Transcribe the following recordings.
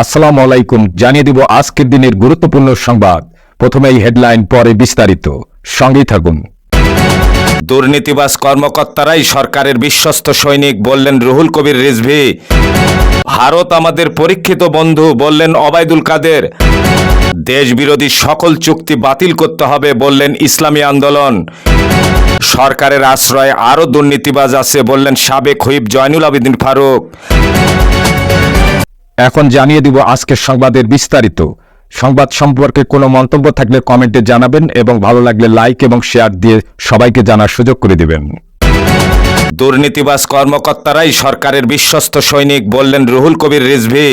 আসসালামু আলাইকুম, জানিয়ে দিব আজকের দিনের গুরুত্বপূর্ণ সংবাদ। প্রথমেই হেডলাইন, পরে বিস্তারিত। সঙ্গেই থাকুন। দুর্নীতিবাজ কর্মকর্তারাই সরকারের বিশ্বস্ত সৈনিক বললেন রুহুল কবির রিজভি। ভারত আমাদের পরীক্ষিত বন্ধু বললেন অবায়দুল কাদের। দেশবিরোধী সকল চুক্তি বাতিল করতে হবে বললেন ইসলামী আন্দোলন। সরকারের আশ্রয়ে আরও দুর্নীতিবাজ আছে বললেন সাবেক হুইপ জয়নুল আবেদিন ফারুক। এখন জানিয়ে দিব আজকের সংবাদের বিস্তারিত। সংবাদ সম্পর্কে কোনো মন্তব্য থাকলে কমেন্টে জানাবেন এবং ভালো লাগলে লাইক এবং শেয়ার দিয়ে সবাইকে জানার সুযোগ করে দিবেন। দুর্নীতিবাজ কর্মকর্তারাই সরকারের বিশ্বস্ত সৈনিক বললেন রুহুল কবির রিজভি।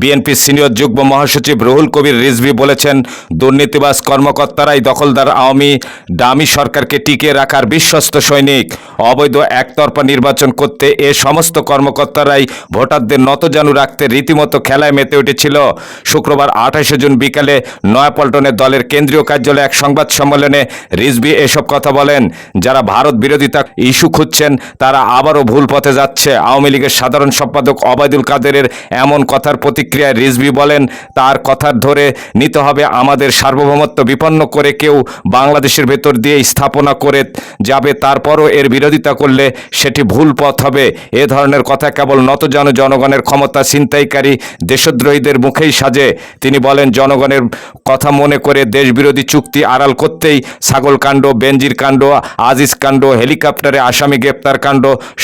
বিএনপি সিনিয়র যুগ্ম মহাসচিব রুহুল কবির রিজভি বলেছেন, দুর্নীতিবাজ কর্মকর্তারাই দখলদার আওয়ামী ডামি সরকারকে টিকিয়ে রাখার বিশ্বস্ত সৈনিক। অবৈধ একতরফা নির্বাচন করতে এ সমস্ত কর্মকর্তারাই ভোটারদের নতজানু রাখতে রীতিমতো খেলায় মেতে উঠেছিল। শুক্রবার আঠাশে জুন বিকালে নয়াপল্টনের দলের কেন্দ্রীয় কার্যালয়ে এক সংবাদ সম্মেলনে রিজভি এসব কথা বলেন। যারা ভারত বিরোধিতা ইস্যু খুঁজছেন তারা আবারও ভুল পথে যাচ্ছে। আওয়ামী লীগের সাধারণ সম্পাদক অবায়দুল কাদেরের এমন কথার প্রতিক্রিয়ায় রিজভি বলেন, তার কথার ধরে নিতে হবে আমাদের সার্বভৌমত্ব বিপন্ন করে কেউ বাংলাদেশের ভেতর দিয়ে স্থাপনা করে যাবে, তারপরও এর বিরোধিতা করলে সেটি ভুল পথ হবে। এ ধরনের কথা কেবল নতজানু জনগণের ক্ষমতা ছিনতাইকারী দেশদ্রোহীদের মুখেই সাজে। তিনি বলেন, জনগণের কথা মনে করে দেশবিরোধী চুক্তি আড়াল করতেই ছাগল কাণ্ড বেঞ্জির কাণ্ড, আজিজ কাণ্ড, হেলিকপ্টারে আসামি গ্রেপ্তার কাণ্ড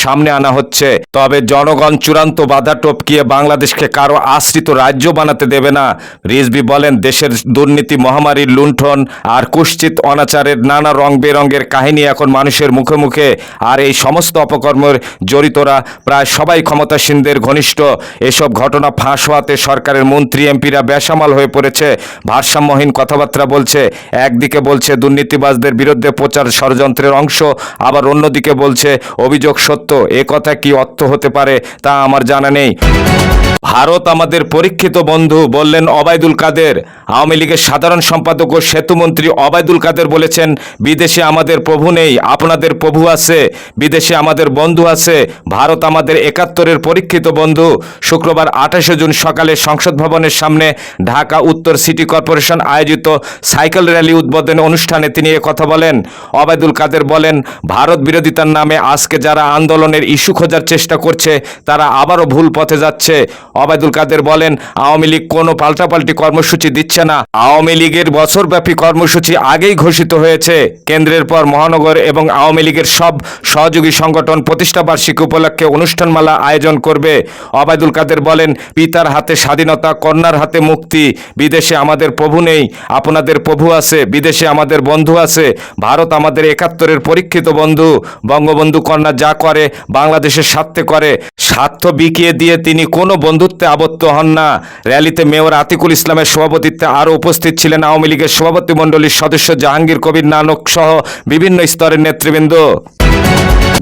সামনে আনা হচ্ছে। তবে জনগণ চূড়ান্ত বাধা টপকিয়ে বাংলাদেশকে কারও আশ্রিত রাজ্য বানাতে দেবে না। রিজবি বলেন, দেশের দুর্নীতি, মহামারীর লুণ্ঠন আর কুশ্চিত অনাচারের নানা রং বেরঙের কাহিনী এখন মানুষের মুখে মুখে। আর এই সমস্ত অপকর্মের জড়িতরা প্রায় সবাই ক্ষমতাসীনদের ঘনিষ্ঠ। এসব ঘটনা ফাঁস হওয়াতে সরকারের মন্ত্রী, এমপিরা বেসামাল হয়ে পড়েছে। ভারসাম্যহীন কথাবার্তা বলছে, একদিকে বলছে দুর্নীতিবাজদের বিরুদ্ধে প্রচার ষড়যন্ত্রের অংশ, আবার অন্যদিকে বলছে অভিযোগ সত্য? এ কথা কি অর্থ হতে পারে তা আমার জানা নেই। ভারত আমাদের পরীক্ষিত বন্ধু বললেন অবায়দুল কাদের। আওয়ামী লীগের সাধারণ সম্পাদক ও সেতুমন্ত্রী অবায়দুল কাদের বলেছেন, বিদেশে আমাদের প্রভু নেই, আপনাদের প্রভু আছে, বিদেশে আমাদের বন্ধু আছে, ভারত আমাদের একাত্তরের পরীক্ষিত বন্ধু। শুক্রবার আঠাশে জুন সকালে সংসদ ভবনের সামনে ঢাকা উত্তর সিটি কর্পোরেশন আয়োজিত সাইকেল র্যালি উদ্বোধনী অনুষ্ঠানে তিনি কথা বলেন। অবায়দুল কাদের বলেন, ভারত বিরোধিতার নামে আজকে যারা আন্দোলনের ইস্যু খোঁজার চেষ্টা করছে, তারা আবারও ভুল পথে যাচ্ছে। অবায়দুল কাদের বলেন, আওয়ামী লীগ কোনো পাল্টাপাল্টি কর্মসূচি দিচ্ছে না। আওয়ামী লীগের বছরব্যাপী কর্মসূচি আগেই ঘোষিত হয়েছে। কেন্দ্রের পর মহানগর এবং আওয়ামী লীগের সব সহযোগী সংগঠন প্রতিষ্ঠা বার্ষিকী উপলক্ষে অনুষ্ঠানমালা আয়োজন করবে। অবায়দুল কাদের বলেন, পিতার হাতে স্বাধীনতা, কন্যার হাতে মুক্তি, বিদেশে আমাদের প্রভু নেই, আপনাদের প্রভু আছে, বিদেশে আমাদের বন্ধু আছে, ভারত আমাদের একাত্তরের পরীক্ষিত বন্ধু, বঙ্গবন্ধু কন্যা যা করে, বাংলাদেশের স্বার্থে করে, স্বার্থ বিকিয়ে দিয়ে তিনি কোনো বন্ধুত্বে আবদ্ধ হন না। র্যালিতে মেয়র আতিকুল ইসলামের সভাপতিত্বে আরও উপস্থিত ছিলেন আওয়ামী লীগের সভাপতিমণ্ডলীর সদস্য জাহাঙ্গীর কবির নানক সহ বিভিন্ন স্তরের নেতৃবৃন্দ।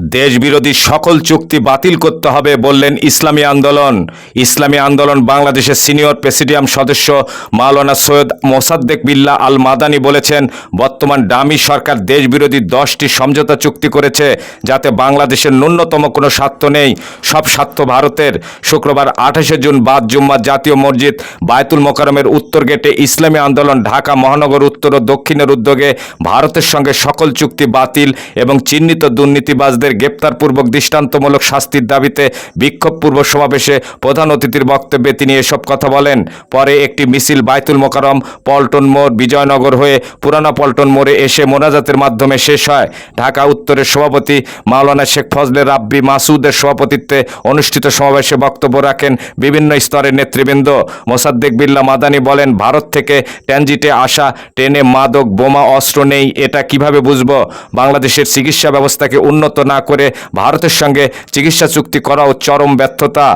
দেশবিরোধী সকল চুক্তি বাতিল করতে হবে বললেন ইসলামী আন্দোলন। ইসলামী আন্দোলন বাংলাদেশের সিনিয়র প্রেসিডিয়াম সদস্য মাওলানা সৈয়দ মোসাদ্দেক বিল্লা আল মাদানি বলেছেন, বর্তমান ডামি সরকার দেশবিরোধী দশটি সমঝোতা চুক্তি করেছে যাতে বাংলাদেশের ন্যূনতম কোনো স্বার্থ নেই। সব স্বার্থ ভারতের। শুক্রবার আঠাশে জুন বাদ জুম্মা জাতীয় মসজিদ বায়তুল মোকারমের উত্তর গেটে ইসলামী আন্দোলন ঢাকা মহানগর উত্তর ও দক্ষিণের উদ্যোগে ভারতের সঙ্গে সকল চুক্তি বাতিল এবং চিহ্নিত দুর্নীতিবাজদের গ্রেপ্তারপূর্বক দৃষ্টান্তমূলক শাস্তির দাবিতে বিক্ষোভপূর্ব সমাবেশে প্রধান অতিথির বক্তব্যে তিনি এসব কথা বলেন। পরে একটি মিছিল বায়তুল মোকারম পল্টন মোড় বিজয়নগর হয়ে পুরানা পল্টন মোড়ে এসে মোনাজাতের মাধ্যমে শেষ হয়। ঢাকা উত্তরের সভাপতি মাওলানা শেখ ফজলে রাব্বি মাসুদের সভাপতিত্বে অনুষ্ঠিত সমাবেশে বক্তব্য রাখেন বিভিন্ন স্তরের নেতৃবৃন্দ। মোসাদ্দেক বিল্লা মাদানি বলেন, ভারত থেকে ট্যানজিটে আসা ট্রেনে মাদক, বোমা, অস্ত্র নেই, এটা কীভাবে বুঝব? বাংলাদেশের চিকিৎসা ব্যবস্থাকে উন্নত না করে ভারতের সঙ্গে চিকিৎসা চুক্তি করাও চরম ব্যর্থতা।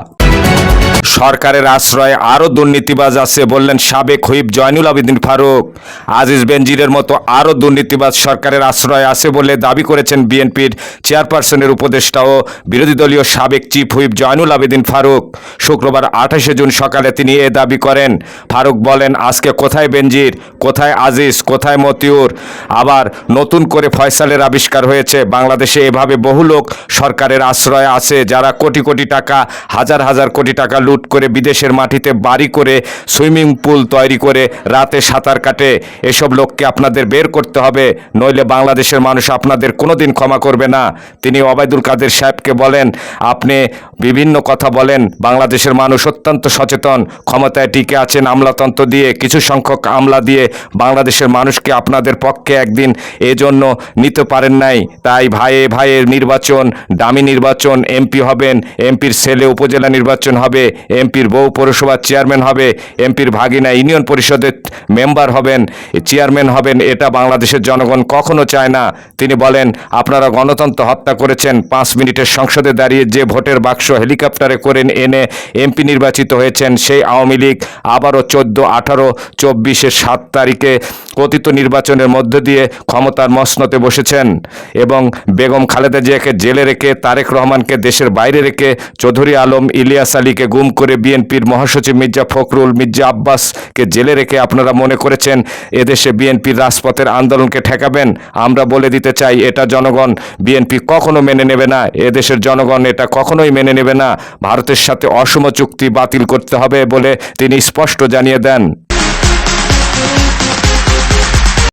সরকারের আশ্রয়ে আরও দুর্নীতিবাজ আছে বললেন সাবেক হুইপ জয়নুল আবেদিন ফারুক। আজিজ বেনজিরের মতো আরও দুর্নীতিবাজ সরকারের আশ্রয়ে আছে বলে দাবি করেছেন বিএনপির চেয়ারপারসনের উপদেষ্টা ও বিরোধী দলীয় সাবেক চিফ হুইপ জয়নুল আবেদিন ফারুক। শুক্রবার আঠাশে জুন সকালে তিনি এ দাবি করেন। ফারুক বলেন, আজকে কোথায় বেনজির? কোথায় আজিজ? কোথায় মতিউর? আবার, নতুন করে ফয়সালের আবিষ্কার হয়েছে। বাংলাদেশে এভাবে বহু লোক সরকারের আশ্রয়ে আছে যারা কোটি কোটি টাকা, হাজার হাজার কোটি টাকা লুট করে বিদেশের মাটিতে বাড়ি করে সুইমিং পুল তৈরি করে রাতে সাঁতার কাটে। এসব লোককে আপনাদের বের করতে হবে, নইলে বাংলাদেশের মানুষ আপনাদের কোনোদিন ক্ষমা করবে না। তিনি ওবায়দুল কাদের সাহেবকে বলেন, আপনি বিভিন্ন কথা বলেন, বাংলাদেশের মানুষ অত্যন্ত সচেতন, ক্ষমতায় টিকে আছেন আমলাতন্ত্র দিয়ে, কিছু সংখ্যক আমলা দিয়ে বাংলাদেশের মানুষকে আপনাদের পক্ষে একদিন এজন্য নিতে পারেন নাই। তাই ভাইয়ে ভাইয়ের নির্বাচন, দামি নির্বাচন, এমপি হবেন, এমপির ছেলে উপজেলা নির্বাচন হবে এমপির বউ পৌরসভার চেয়ারম্যান হবে, এমপির ভাগিনা ইউনিয়ন পরিষদের মেম্বার হবেন, চেয়ারম্যান হবেন, এটা বাংলাদেশের জনগণ কখনো চায় না। তিনি বলেন, আপনারা গণতন্ত্র হত্যা করেছেন, পাঁচ মিনিটের সংসদে দাঁড়িয়ে যে ভোটের বাক্স হেলিকপ্টারে করে এনে এমপি নির্বাচিত হয়েছেন, সেই আওয়ামী লীগ আবারও চোদ্দ, আঠারো, চব্বিশের সাত তারিখে কথিত নির্বাচনের মধ্য দিয়ে ক্ষমতার মসনতে বসেছেন এবং বেগম খালেদা জিয়াকে জেলে রেখে তারেক রহমানকে দেশের বাইরে রেখে চৌধুরী আলম, ইলিয়াস আলীকে গুম করে বিএনপির মহাসচিব মির্জা ফখরুল, মির্জা আব্বাসকে জেলে রেখে আপনারা মনে করেছেন এদেশে বিএনপির রাজপথের আন্দোলনকে ঠেকাবেন? আমরা বলে দিতে চাই, এটা জনগণ বিএনপি কখনো মেনে নেবে না। এদেশের জনগণ এটা কখনোই মেনে নেবে না। ভারতের সাথে অসম চুক্তি বাতিল করতে হবে বলে তিনি স্পষ্ট জানিয়ে দেন।